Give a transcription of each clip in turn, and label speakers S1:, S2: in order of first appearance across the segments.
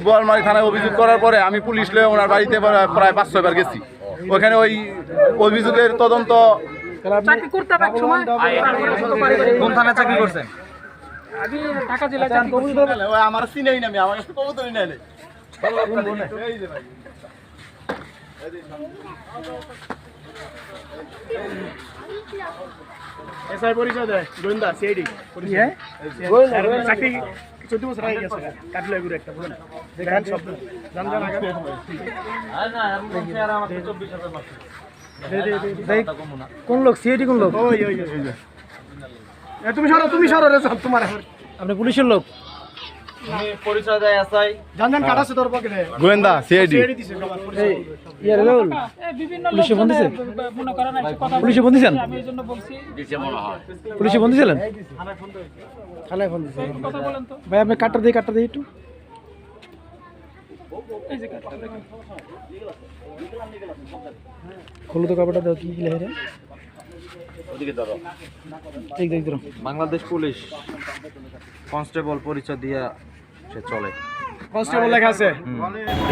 S1: বোয়ালমারি থানায় অভিযোগ করার পরে আমি পুলিশ লয়ে ওনার বাড়িতে প্রায়- প্রায় পাঁচ ছয়বার গেছি। ওখানে ওই অভিযোগের তদন্ত
S2: কোন থানায় চাকরি করছেন?
S1: আমার চিনেই না আমি আমার কাছে কবুতরই নাই
S3: এসআই পরিচয় দেয় গোয়েন্দা সিআইডি। চাকরি চোদ্দ বছর আগে গেছে কাটলে গুরু একটা বলেন দেখেন সব জান জান আগে
S2: কোন লোক? সিআইডি কোন লোক?
S3: ওই ওই ওই, ওই। এ, তুমি সরো তুমি সরো রে সব তোমার।
S2: আপনি পুলিশের লোক? পরিচয় দেয় এসআই
S3: জান জান কাটাছে পকেটে?
S1: গোয়েন্দা সিআইডি
S3: সিআইডি দিছে
S2: ইয়ার লেভেল পুলিশে ফোন দিছে?
S4: মনে করেন একটা কথা
S2: পুলিশে ফোন দিছেন?
S4: আমি এই জন্য বলছি।
S2: পুলিশে বন্দি ছিলেন
S3: থানায় ফোন দিছে।
S4: কথা বলেন তো।
S2: ভাই আপনি কাটটা দিয়ে কাটটা দিয়ে একটু
S4: এই যে কাজটা দেখেন।
S2: খোলো তো কাপড়টা দাও কি কি লেখা ঠিক দেখ ধরো।
S5: বাংলাদেশ পুলিশ কনস্টেবল পরিচয় দিয়া সে চলে।
S3: কনস্টেবল লেখা আছে।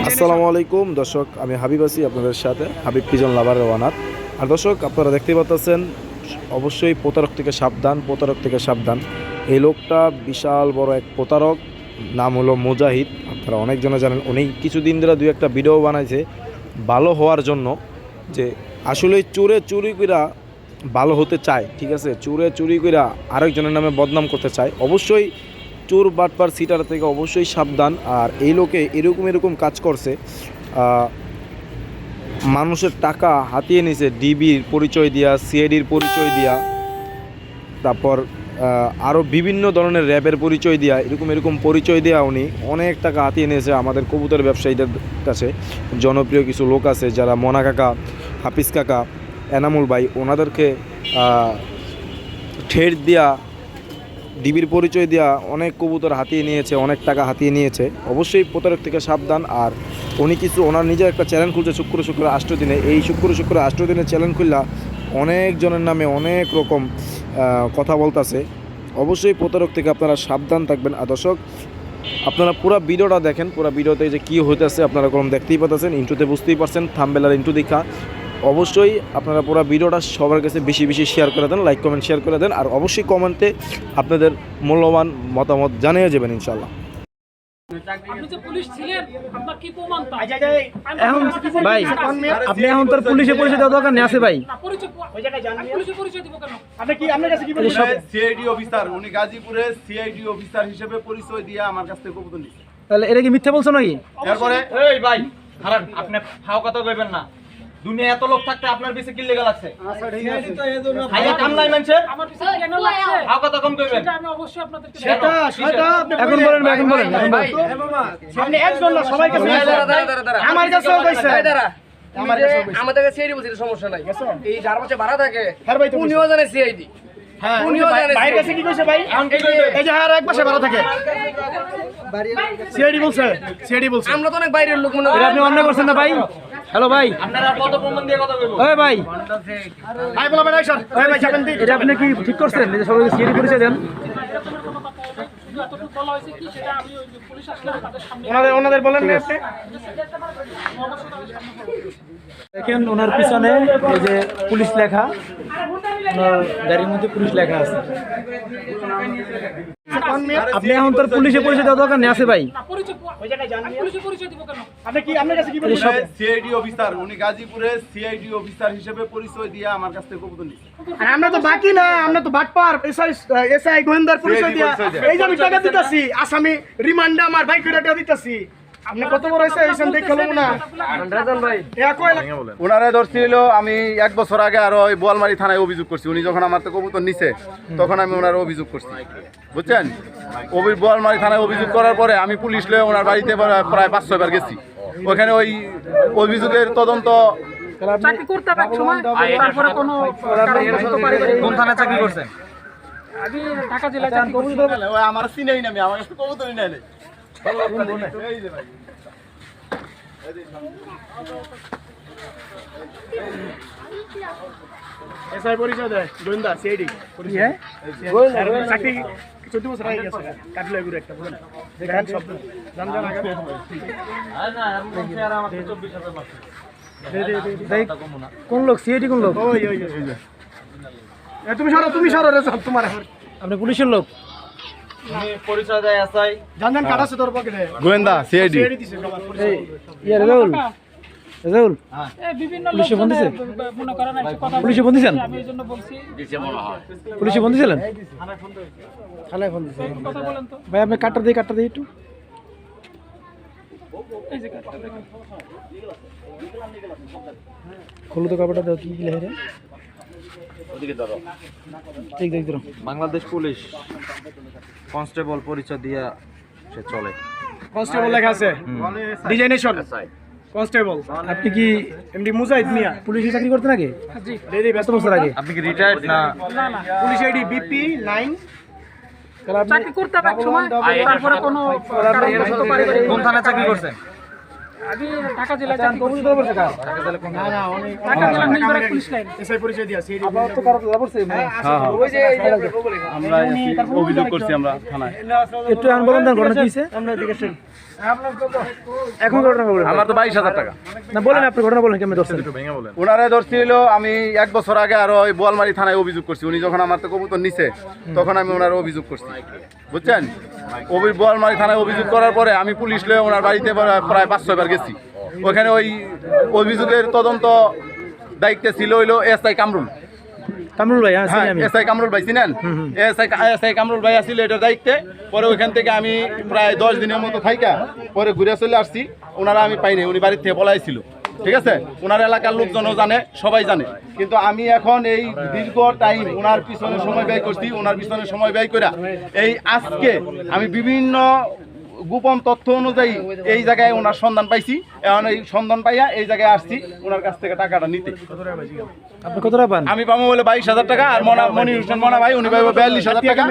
S6: আসসালামু আলাইকুম দর্শক আমি হাবিব আছি আপনাদের সাথে হাবিব পিজন লাভার ওয়ানার আর দর্শক আপনারা দেখতে পাচ্ছেন অবশ্যই প্রতারক থেকে সাবধান প্রতারক থেকে সাবধান। এই লোকটা বিশাল বড় এক প্রতারক নাম হলো মুজাহিদ। আপনারা অনেকজনে জানেন। উনি কিছুদিন ধরে দু একটা ভিডিও বানাইছে ভালো হওয়ার জন্য যে আসলে চোরে চুরি কইরা ভালো হতে চায়, ঠিক আছে? চোরে চুরি কইরা আরেকজনের নামে বদনাম করতে চায়। অবশ্যই চোর বাটপার সিটার থেকে অবশ্যই সাবধান। আর এই লোকে এরকম এরকম কাজ করছে মানুষের টাকা হাতিয়ে নিছে ডিবির পরিচয় দিয়া সিআইডির পরিচয় দিয়া, তারপর আরও বিভিন্ন ধরনের র্যাবের পরিচয় দেওয়া এরকম এরকম পরিচয় দেওয়া উনি অনেক টাকা হাতিয়ে নিয়েছে আমাদের কবুতর ব্যবসায়ীদের কাছে। জনপ্রিয় কিছু লোক আছে যারা মনা কাকা, হাফিজ কাকা, এনামুল ভাই, ওনাদেরকে ঠেট দিয়া, ডিবির পরিচয় দেওয়া অনেক কবুতর হাতিয়ে নিয়েছে, অনেক টাকা হাতিয়ে নিয়েছে। অবশ্যই প্রতারক থেকে সাবধান। আর উনি কিছু, ওনার নিজের একটা চ্যানেল খুলছে শুক্র শুক্র আষ্ট দিনে। এই শুক্র শুক্র আষ্ট দিনে চ্যানেল খুললা অনেকজনের নামে অনেক রকম কথা বলতেছে। অবশ্যই প্রতারক থেকে আপনারা সাবধান থাকবেন। আর দর্শক, আপনারা পুরো ভিডিওটা দেখেন। পুরো ভিডিওতে যে কী হইতেছে আপনারা কোনো দেখতেই পাচ্ছেন ইন্টুতে বুঝতেই পারছেন থামবেলার ইন্টু দেখা। অবশ্যই আপনারা পুরো ভিডিওটা সবার কাছে বেশি বেশি শেয়ার করে দেন লাইক কমেন্ট শেয়ার করে দেন। আর অবশ্যই কমেন্টে আপনাদের মূল্যবান মতামত জানিয়ে যাবেন ইনশাল্লাহ
S2: ভাই আপনি এখন তোর পুলিশে পরিচয় দেওয়া দরকার নেই আছে ভাই।
S4: না, পরিচয়
S3: ওই জায়গায় জান
S4: আমি পুলিশে পরিচয় দিব কেন?
S3: আপনি কি আপনার কাছে কি বলেন
S1: সিআইডি অফিসার উনি গাজীপুরে সিআইডি অফিসার হিসেবে পরিচয় দিয়ে আমার কাছ থেকে
S2: তাহলে এটা কি মিথ্যা বলছো নাকি?
S1: এরপরে
S5: এই ভাই আপনি ফাও কথা কইবেন না। দুনিয়া এত লোক থাকতে আপনার বেশি কি লেগে লাগছে
S4: আমার কেন লাগছে?
S5: ফাও কথা কম কইবেন।
S4: সেটা আমি অবশ্যই আপনাদেরকে
S3: সেটা সেটা
S2: এখন বলেন। এখন বলেন।
S3: আপনি একজন না সবাই কাছে আমার কাছেও কইছে।
S7: সিআইডি বলছি সমস্যা নাই। এই যার পাশে ভাড়া থাকে
S3: হ্যাঁ ভাই
S7: উনিও জানে সিআইডি।
S3: হ্যাঁ
S7: উনিও জানে
S3: ভাইয়ের কাছে কি কইছে ভাই? এই যে হ্যাঁ এক পাশে ভাড়া থাকে। সিআইডি বলছে সিআইডি বলছে।
S7: আমরা তো অনেক বাইরের লোক মনে
S2: এটা আপনি অন্যায় করছেন না ভাই। হ্যালো ভাই।
S5: আপনারা কত প্রমাণ দিয়ে কথা কইবো
S2: ওই ভাই।
S3: ভাই বলা ভাই স্যার ভাই ভাই যাবেন
S2: এটা আপনি কি ঠিক করছেন? যে সবাইকে সিএডি পরিচয় দেন
S4: শুধু এতটুকু বলা হয়েছে কি সেটা আমি ওই যে পুলিশ আসলে তাদের সামনে
S3: ওনাদের ওনাদের বলেন না আপনি।
S2: দেখেন ওনার পিছনে এই যে পুলিশ লেখা ওনার গাড়ির মধ্যে পুলিশ লেখা আছে। আপনি এখন তোর পুলিশে পরিচয় দেওয়া দরকার নেই আছে ভাই।
S4: না, পরিচয়
S3: ওই জায়গায় জান
S4: আমি পুলিশে পরিচয় দিব কেন?
S3: আপনি কি আপনার কাছে কি বলেন
S1: সিআইডি অফিসার উনি গাজীপুরে সিআইডি অফিসার হিসেবে পরিচয় দিয়ে আমার কাছ থেকে কবুতর নিচ্ছে
S3: আমরা তো বাকি না আমরা তো বাটপার এসআই এসআই গোয়েন্দার পরিচয় দিয়া।
S1: পরিচয় দেয়া।
S3: এই যে আমি টাকা দিতেছি আসামি রিমান্ডে আমার বাইক দিতাছি। আপনি কত বড় না।
S1: ওনারা ধরছিল আমি এক বছর আগে আরও ওই বোয়ালমারি থানায় অভিযোগ করছি। উনি যখন আমার তো কবুতর নিছে তখন আমি ওনার অভিযোগ করছি। বুঝছেন? অভি বোয়ালমারি থানায় অভিযোগ করার পরে আমি পুলিশ লয়ে ওনার বাড়িতে প্রায়- পাঁচ ছয়বার গেছি। ওখানে ওই অভিযোগের তদন্ত
S4: চাকরি করতাম সময় তারপরে কোনো কারণে শুধু পারিবারিক-
S5: কোন থানায় চাকরি করছেন?
S4: আমি ঢাকা জেলায় চাকরি করছি।
S1: ওই আমার চিনেই না আমি আমার কাছে কবুতরই নাই। এই যে ভাই
S3: এসআই পরিচয় দেয় গোয়েন্দা সিআইডি
S2: হ্যাঁ
S3: চাকরি চোদ্দ বছর আগে গেছে কাটলো এগুলো একটা বলেন দেখেন শব্দ জান জান আগে
S2: কোন লোক? সিআইডি কোন লোক?
S3: তুমি সরো তুমি সরো রে তোমার।
S2: আপনি পুলিশের লোক?
S5: পরিচয় দেয় এসআই।
S3: কাটাছে তোর পকেটে?
S1: গোয়েন্দা সিআইডি।
S3: সিআইডি দিছে সবার পরিচয়।
S2: ইয়া রেজাউল রেজাউল
S4: বিভিন্ন
S2: পুলিশে
S4: লোকজনে
S2: ফোন দিছে?
S4: ব- করেন একটা কথা
S2: পুলিশে ফোন দিছেন?
S4: আমি
S2: ফোন থানায় ফোন
S4: কথা বলেন তো।
S2: ভাই আপনি কাটটা কাটটা একটু। খোলো তো কাপড়টা দাও কি
S5: বাংলাদেশ পুলিশ কনস্টেবল পরিচয় দিয়া সে চলে।
S3: কনস্টেবল লেখা আছে। ডিজাইনেশন। কনস্টেবল।
S2: আপনি কি
S3: এমডি মুজাহিদ মিয়া?
S2: পুলিশে চাকরি করতে নাকি?
S4: জি।
S3: দেদি
S2: কত বছর আগে।
S5: আপনি কি রিটায়ার্ড না?
S4: না না।
S3: Police ID BP nine.
S4: চাকরি করতাম এক তারপরে কোনো
S5: কোন থানায় চাকরি করছেন?
S4: আমি ঢাকা ঢাকা জেলা পুলিশ লাইন।
S3: এসআই পরিচয়
S2: তো কারও
S7: ওই যে
S1: আমরা অভিযোগ করছি আমরা থানায়।
S2: একটু আন্দোলন ঘটনা কি হয়েছে? এখন ঘটনা বলেন।
S1: আমার তো বাইশ হাজার টাকা।
S2: না বলেন আপনি ঘটনা বলেন কেমন ধরছেন?
S1: ওনারে ধরছিল আমি এক বছর আগে আরও ওই বোয়ালমারি থানায় অভিযোগ করছি। উনি যখন আমার তো কবুতর নিছে তখন আমি ওনার অভিযোগ করছি। বুঝছেন? ওই বোয়ালমারি থানায় অভিযোগ করার পরে আমি পুলিশ লয়ে ওনার বাড়িতে প্রায়- প্রায় পাঁচ ছয়বার গেছি। ওখানে ওই অভিযোগের তদন্ত দায়িত্বে ছিল হইল এস আই কামরুল।
S2: কামরুল ভাই হ্যাঁ আমি।
S1: এস আই কামরুল ভাই চিনেন? S I S I Kamrul ভাই আসছিল এটার দায়িত্বে। পরে ওইখান থেকে আমি প্রায় দশ দিনের মতো থাইকা পরে ঘুরে চলে আসছি। ওনারা আমি পাইনি উনি বাড়ির থেকে পলাইছিল ঠিক আছে? ওনার এলাকার লোকজনও জানে সবাই জানে। কিন্তু আমি এখন এই দীর্ঘ টাইম ওনার পিছনে সময় ব্যয় করছি ওনার পিছনে সময় ব্যয় করে এই আজকে আমি বিভিন্ন গোপন তথ্য অনুযায়ী এই জায়গায় ওনার সন্ধান পাইছি। এখন এই সন্ধান পাইয়া এই জায়গায় আসছি ওনার কাছ থেকে টাকাটা নিতে। আমি পাবো বলে বাইশ হাজার টাকা আর মনা মনি হোসেন মনা ভাই উনি পাইবো বিয়াল্লিশ হাজার টাকা।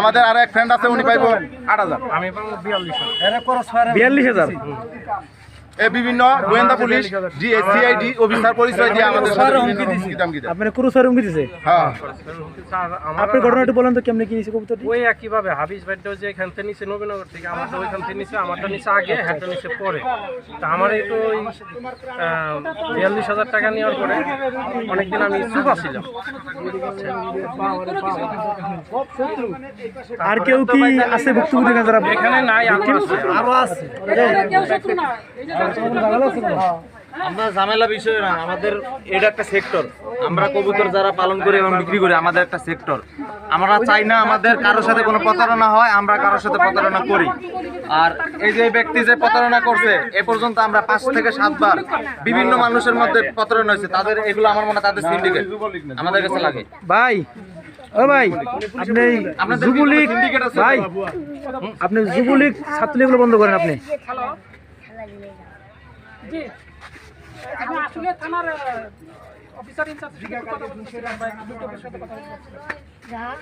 S1: আমাদের আর এক ফ্রেন্ড আছে উনি পাইবো আট হাজার।
S2: আমি পাবো বিয়াল্লিশ হাজার।
S1: এই বিভিন্ন গোয়েন্দা পুলিশ জি সিআইডি অফিসার পরিচয় দিয়ে আমাদের সাথে বিভিন্ন কিতাম কিতাম।
S2: আপনার কুরু স্যার উমকি দিছে?
S1: হ্যাঁ।
S2: আপনি ঘটনা বলেন তো কেমনে কি নিছে কবুতরটি?
S8: ওই একইভাবে হাবিজ ভাইটাও যে এখান থেকে নিচে নবীনগর থেকে আমারটা ওইখান থেকে নিচে আমারটা নিচে আগে হ্যাঁটা নিচে পরে। তা আমার এই তো ওই বিয়াল্লিশ হাজার টাকা নেওয়ার পরে অনেকদিন আমি চুপ আছিলাম
S2: আর কেউ কি আছে ভুক্তভোগী যারা
S8: এখানে নাই আরও আছে।
S2: আরও আছে।
S5: আমরা ঝামেলা বিষয় না আমাদের এটা একটা সেক্টর আমরা কবুতর যারা পালন করি এবং বিক্রি করি আমাদের একটা সেক্টর আমরা চাই না আমাদের কারোর সাথে কোনো প্রতারণা হয় আমরা কারোর সাথে প্রতারণা করি। আর এই যে ব্যক্তি যে প্রতারণা করছে এ পর্যন্ত আমরা পাঁচ থেকে সাতবার বিভিন্ন মানুষের মধ্যে প্রতারণা হয়েছে। তাদের এগুলো আমার মনে হয় তাদের সিন্ডিকেট আমাদের কাছে লাগে।
S2: ভাই ও ভাই আপনি যুবলীগ? ভাই আপনি যুবলীগ ছাত্রলীগগুলো বন্ধ করেন আপনি।
S4: জি আমি আসলে থানার অফিসার ইনচার্জ কথা বলছিলাম ভাই সাথে কথা
S5: যাও।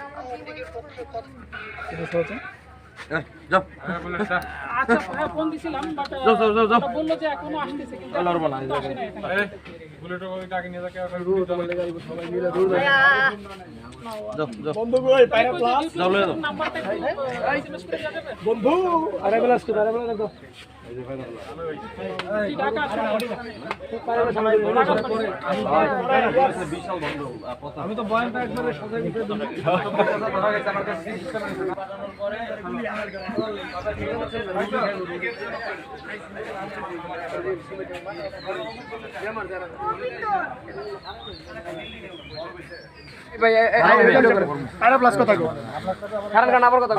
S4: আচ্ছা।
S3: বন্ধু
S2: আরে বেলা আরে বেলা। আমি তো বয়ানটা একবারে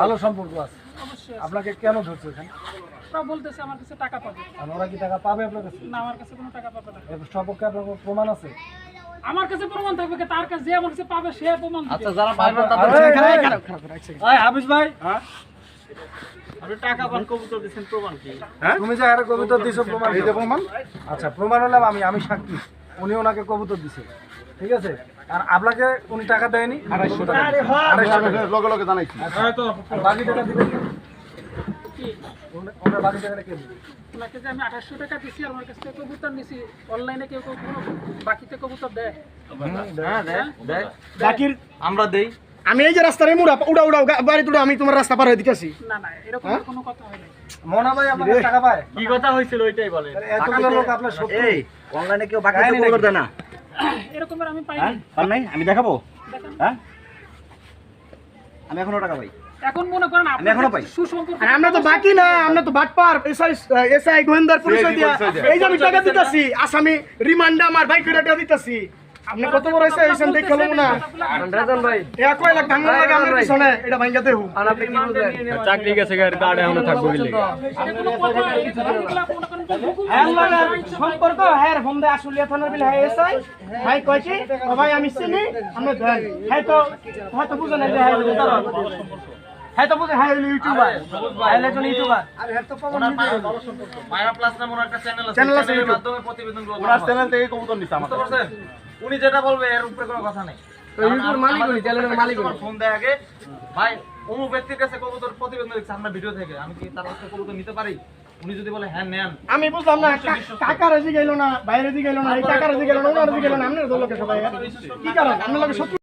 S2: ভালো সম্পর্ক আছে। আপনাকে কেন ধরছে এখানে
S4: বলতেছে আমার কাছে টাকা পাবে।
S2: আর ওরা কি টাকা পাবে আপনার কাছে?
S4: না আমার কাছে কোনো টাকা পাবে না।
S2: এর সপক্ষে আপনার কোনো প্রমাণ আছে?
S4: আমার কাছে প্রমাণ থাকবে কি তার কাছে যে আমার কাছে পাবে সে প্রমাণ।
S5: আচ্ছা যারা পাইবেন তাদের
S2: এই হাফিজ ভাই।
S1: তুমি যে আরে কবিতা দিছো প্রমাণ এই যে প্রমাণ
S2: আচ্ছা প্রমাণ হলাম আমি আমি সাক্ষী। উনি ওনাকে কবুতর দিছে। ঠিক আছে? আর আপনাকে উনি টাকা দেয়নি আড়াইশো টাকা
S1: আড়াইশো টাকা। লগে লগে জানাইছি।
S2: বাকি টাকা দিবেন
S4: কি? ওনাকে যে আমি আঠাশশো টাকা দিছি আর আমার কাছ থেকে কবুতর নিছি অনলাইনে কেউ কেউ কোনো বাকিতে কবুতর দেয়?
S5: হ্যাঁ
S3: বাকির
S5: আমরা দেই।
S3: আমি এই যে রাস্তার এই মুড়া উড়া উড়াও বাড়ি তুড়া আমি তোমার রাস্তা পার হয়ে দিতেছি।
S4: না না এরকম কোনো কথা হয় না
S2: মনা ভাই আপনার টাকা পায়?
S5: কি কথা হয়েছিল ওইটাই বলে
S2: টাকার লোক আপনার সত্য
S9: এই অনলাইনে কেউ বাকি কবুতর করে না।
S4: এরকমের আমি পাইনি।
S9: পার নাই? আমি দেখাবো? হ্যাঁ? আমি এখনও টাকা পাই।
S4: এখন মনে করেন
S9: আমি এখনও পাই।
S4: সুসম্পর্ক
S3: আর আমরা তো বাকি না আমরা তো বাটপার এসআই এসআই গোয়েন্দার পরিচয় দিয়া এই যে আমি টাকা দিতেছি আসামি রিমান্ডে আমার বাইক টাকা দিতেছি আপনি কত বড় এসআই এসেন দেখে লম না
S7: রাজন ভাই
S3: এ কয় লাখ ভাঙা লাগে আমার পিছনে এটা ভাঙ্গা দেহু
S7: আর আপনি কি বুঝলেন
S5: চাকরি গেছে গাড়ি দাঁড়ে এখনও থাকব গেলে
S4: মনে
S3: হ্যাঁ লাগার সম্পর্ক হ্যাঁ ফোন দেয় আসলিয়া থানার বিল হ্যাঁ এসআই ভাই কয় ভাই আমি চিনি আমরা ধরেন হ্যাঁ তো হ্যাঁ তো বুঝেন যে হ্যাঁ হ্যাঁ তো বুঝে হ্যাঁ ইউটিউবার হ্যাঁ একজন ইউটিউবার
S5: মায়া প্লাস নামে একটা চ্যানেল আছে
S3: চ্যানেল আছে
S5: চ্যানেলের মাধ্যমে প্রতিবেদন
S1: ওনার চ্যানেল থেকে কবুতর নিছে আমার
S5: বুঝতে পারছেন? উনি যেটা বলবে এর উপরে কোনো কথা নেই।
S7: তো ইউটিউবের মালিক উনি চ্যানেলের মালিক উনি।
S5: ফোন দেয় আগে। ভাই অমুক ব্যক্তির কাছে কবুতর প্রতিবেদন দেখছি আমরা ভিডিও থেকে। আমি কি তার কাছে কবুতর নিতে পারি? উনি যদি বলে হ্যাঁ নেন।
S3: আমি বুঝলাম না কাকা রাজি গেল না বাইরে গেল না এই কাকা রাজি গেল না ওনার রাজি গেল না দলকে সবাই। কি কারণ? সত্যি